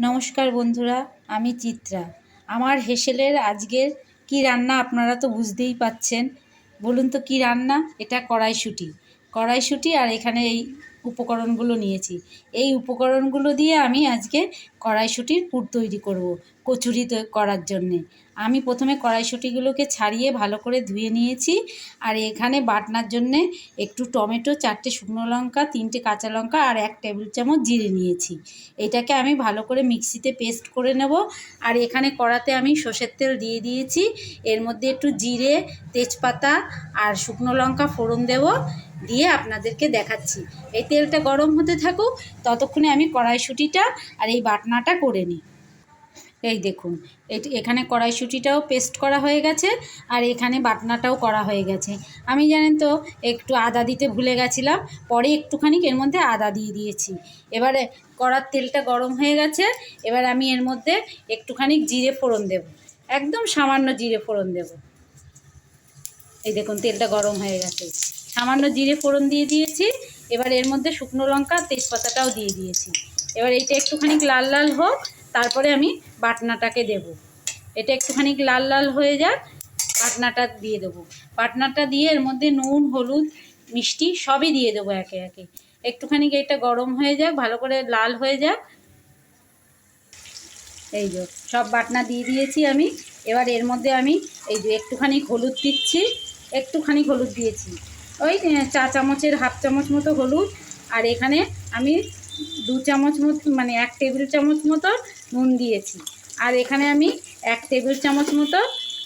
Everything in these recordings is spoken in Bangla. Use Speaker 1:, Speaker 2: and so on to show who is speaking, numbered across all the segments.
Speaker 1: নমস্কার বন্ধুরা, আমি চিত্রা। আমার হেসেলের আজকের কি রান্না আপনারা তো বুঝতেই পাচ্ছেন। বলুন তো কি রান্না? এটা কড়াইশুঁটি। কড়াইশুঁটি আর এখানে এই উপকরণগুলো নিয়েছি। এই উপকরণগুলো দিয়ে আমি আজকে কড়াইশুঁটির পুর তৈরি করব কচুরি করার জন্যে। আমি প্রথমে কড়াইশুঁটিগুলোকে ছাড়িয়ে ভালো করে ধুয়ে নিয়েছি আর এখানে বাটনার জন্যে একটু টমেটো, চারটে শুকনো লঙ্কা, তিনটে কাঁচা লঙ্কা আর এক টেবিল চামচ জিরে নিয়েছি। এটাকে আমি ভালো করে মিক্সিতে পেস্ট করে নেব আর এখানে কড়াতে আমি সর্ষের তেল দিয়ে দিয়েছি। এর মধ্যে একটু জিরে, তেজপাতা আর শুকনো লঙ্কা ফোড়ন দেব। দিয়ে আপনাদেরকে দেখাচ্ছি। এই তেলটা গরম হতে থাকুক, ততক্ষণে আমি কড়াইশুঁটিটা আর এই বাটনাটা করে নিই। এই দেখুন এখানে কড়াইশুঁটিটাও পেস্ট করা হয়ে গেছে আর এখানে বাটনাটাও করা হয়ে গেছে। আমি জানেন তো, একটু আদা দিতে ভুলে গেছিলাম, পরে একটুখানি এর মধ্যে আদা দিয়ে দিয়েছি। এবারে কড়ার তেলটা গরম হয়ে গেছে, এবার আমি এর মধ্যে একটুখানি জিরে ফোড়ন দেব। একদম সামান্য জিরে ফোড়ন দেব। এই দেখুন, তেলটা গরম হয়ে গেছে। সামান্য জিরে ফোড়ন দিয়ে দিয়েছি। এবার এর মধ্যে শুকনো লঙ্কা, তেজপাতাটাও দিয়ে দিয়েছি। এবার এইটা একটুখানি লাল লাল হোক, তারপরে আমি বাটনাটাকে দেব। এটা একটুখানি লাল লাল হয়ে যাক, বাটনাটা দিয়ে দেবো। বাটনাটা দিয়ে এর মধ্যে নুন, হলুদ, মিষ্টি সবই দিয়ে দেবো একে একে। একটুখানি এটা গরম হয়ে যাক, ভালো করে লাল হয়ে যাক। এই যে, সব বাটনা দিয়ে দিয়েছি আমি। এবার এর মধ্যে আমি এই যে একটুখানি হলুদ দিচ্ছি, একটুখানি হলুদ দিয়েছি। ওই চা চামচের হাফ চামচ মতো হলুদ। আর এখানে আমি দু চামচ মতো মানে এক টেবিল চামচ মতো নুন দিয়েছি। আর এখানে আমি এক টেবিল চামচ মতো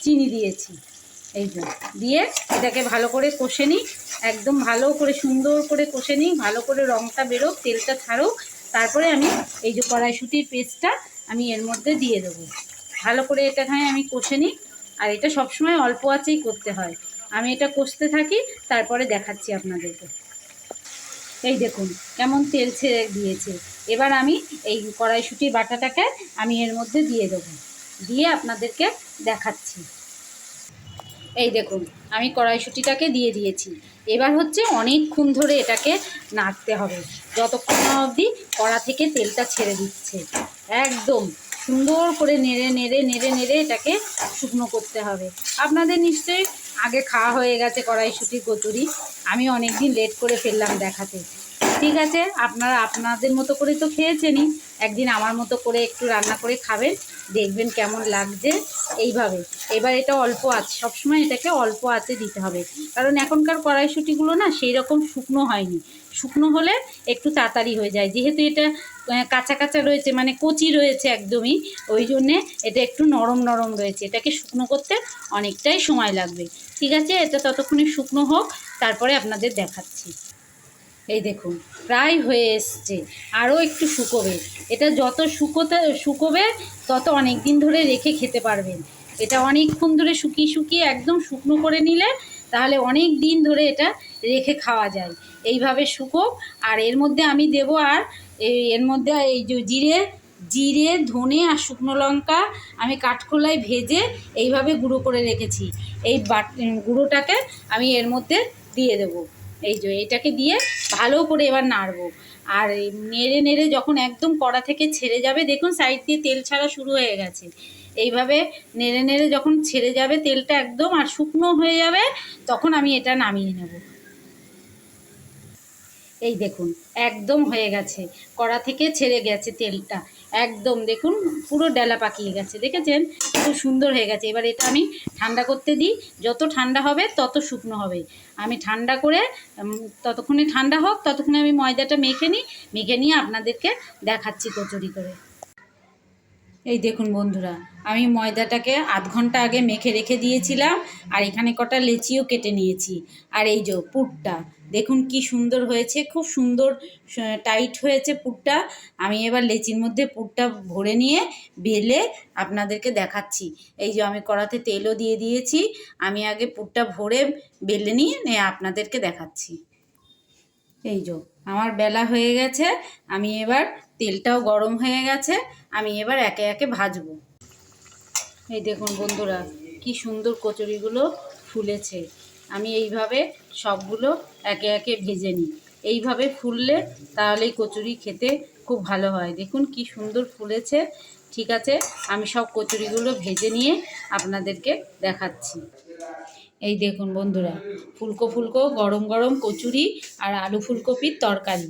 Speaker 1: চিনি দিয়েছি। এই দিয়ে এটাকে ভালো করে কষে নিই। একদম ভালো করে, সুন্দর করে কষে নিই। ভালো করে রঙটা বেরোক, তেলটা ছাড়ুক। তারপরে আমি এই যে কড়াইশুটির পেস্টটা আমি এর মধ্যে দিয়ে দেবো। ভালো করে এটা এটাখানে আমি কষে নিই। আর এটা সবসময় অল্প আঁচেই করতে হয়। আমি এটা কষতে থাকি, তারপরে দেখাচ্ছি আপনাদেরকে। এই দেখুন, কেমন তেল ছেড়ে দিয়েছে। এবার আমি এই কড়াইশুটির বাটাটাকে আমি এর মধ্যে দিয়ে দেবো। দিয়ে আপনাদেরকে দেখাচ্ছি। এই দেখুন, আমি কড়াইশুটিটাকে দিয়ে দিয়েছি। এবার হচ্ছে অনেকক্ষণ ধরে এটাকে নাড়তে হবে। যতক্ষণ অবধি কড়া থেকে তেলটা ছেড়ে দিচ্ছে। একদম সুন্দর করে নেড়ে নেড়ে নেড়ে নেড়ে এটাকে শুকনো করতে হবে। আপনাদের নিশ্চয়ই আগে খাওয়া হয়ে গেছে কড়াইশুটি কচুরি। আমি অনেক দিন লেট করে ফেললাম দেখাতে। ঠিক আছে, আপনারা আপনাদের মতো করে তো খেয়েছেনই। একদিন আমার মতো করে একটু রান্না করে খাবেন, দেখবেন কেমন লাগছে এইভাবে। এবার এটা অল্প আছে, সবসময় এটাকে অল্প আছে দিতে হবে। কারণ এখনকার কড়াইশুটিগুলো না সেই রকম শুকনো হয়নি। শুকনো হলে একটু তাড়াতাড়ি হয়ে যায়। যেহেতু এটা কাঁচা কাঁচা রয়েছে মানে কচি রয়েছে একদমই, ওই জন্যে এটা একটু নরম নরম রয়েছে। এটাকে শুকনো করতে অনেকটাই সময় লাগবে। ঠিক আছে, এটা ততক্ষণে শুকনো হোক, তারপরে আপনাদের দেখাচ্ছি। এই দেখুন, প্রায় হয়ে এসছে। আরও একটু শুকোবে। এটা যত শুকোতে, শুকোবে, তত অনেক দিন ধরে রেখে খেতে পারবেন। এটা অনেকক্ষণ ধরে শুকিয়ে শুকিয়ে একদম শুকনো করে নিলে তাহলে অনেক দিন ধরে এটা রেখে খাওয়া যায়। এইভাবে শুকোক। আর এর মধ্যে আমি দেব আর এর মধ্যে এই যে জিরে জিরে, ধনে আর শুকনো লঙ্কা আমি কাঠখোলায় ভেজে এইভাবে গুঁড়ো করে রেখেছি। এই বাট গুঁড়োটাকে আমি এর মধ্যে দিয়ে দেবো। এই যে, এটাকে দিয়ে ভালো করে এবার নাড়বো। আর নেড়ে নেড়ে যখন একদম কড়া থেকে ছেড়ে যাবে, দেখুন সাইড দিয়ে তেল ছাড়া শুরু হয়ে গেছে। এইভাবে নেড়ে নেড়ে যখন ছেড়ে যাবে তেলটা একদম আর শুকনো হয়ে যাবে, তখন আমি এটা নামিয়ে নেব। এই দেখুন, একদম হয়ে গেছে। কড়া থেকে ছেড়ে গেছে তেলটা। একদম দেখুন, পুরো ডেলা পাকিয়ে গেছে, দেখেছেন? খুব সুন্দর হয়ে গেছে। এবার এটা আমি ঠান্ডা করতে দিই। যত ঠান্ডা হবে, তত শুকনো হবে। আমি ঠান্ডা করে ততক্ষণে ঠান্ডা হোক, ততক্ষণে আমি ময়দাটা মেখে নিই। মেখে নিয়ে আপনাদেরকে দেখাচ্ছি কচুরি করে। এই দেখুন বন্ধুরা, আমি ময়দাটাকে আধ ঘণ্টা আগে মেখে রেখে দিয়েছিলাম, আর এখানে কটা লেচিও কেটে নিয়েছি। আর এই যে পুরটা দেখুন কি সুন্দর হয়েছে, খুব সুন্দর টাইট হয়েছে পুরটা আমি এবার লেচির মধ্যে পুরটা ভরে নিয়ে বেলে আপনাদেরকে দেখাচ্ছি। এই যে আমি কড়াতে তেলও দিয়ে দিয়েছি, আমি আগে পুরটা ভরে বেলে নিয়ে আপনাদেরকে দেখাচ্ছি। এই যে, আমার বেলা হয়ে গেছে, আমি এবার তেলটাও গরম হয়ে গেছে, আমি এবার একে একে ভাজবো। এই দেখুন বন্ধুরা, কি সুন্দর কচুরিগুলো ফুলেছে। আমি এইভাবে সবগুলো একে একে ভেজে নিই। এইভাবে ফুললে তাহলেই কচুরি খেতে খুব ভালো হয়। দেখুন কি সুন্দর ফুলেছে, ঠিক আছে? আমি সব কচুরিগুলো ভেজে নিয়ে আপনাদেরকে দেখাচ্ছি। এই দেখুন বন্ধুরা, ফুলকো ফুলকো, গরম গরম কচুরি আর আলু ফুলকপির তরকারি।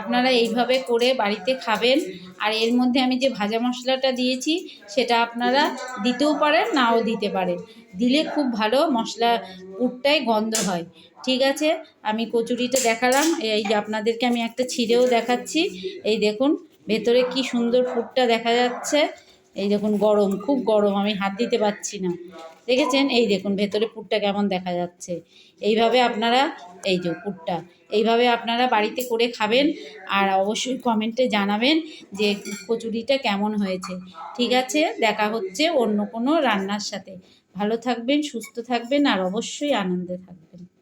Speaker 1: আপনারা এইভাবে করে বাড়িতে খাবেন। আর এর মধ্যে আমি যে ভাজা মশলাটা দিয়েছি, সেটা আপনারা দিতেও পারেন, নাও দিতে পারেন। দিলে খুব ভালো মশলা পুরটাই গন্ধ হয়। ঠিক আছে, আমি কচুরিটা দেখালাম। এই যে আপনাদেরকে আমি একটা ছিঁড়েও দেখাচ্ছি। এই দেখুন, ভেতরে কি সুন্দর পুরটা দেখা যাচ্ছে। এই দেখুন গরম, খুব গরম, আমি হাত দিতে পারছি না। দেখেছেন? এই দেখুন, ভেতরে পুরটা কেমন দেখা যাচ্ছে। এইভাবে আপনারা, এই যে পুরটা, এইভাবে আপনারা বাড়িতে করে খাবেন আর অবশ্যই কমেন্টে জানাবেন যে কচুরিটা কেমন হয়েছে। ঠিক আছে? দেখা হচ্ছে অন্য কোনো রান্নার সাথে। ভালো থাকবেন, সুস্থ থাকবেন আর অবশ্যই আনন্দে থাকবেন।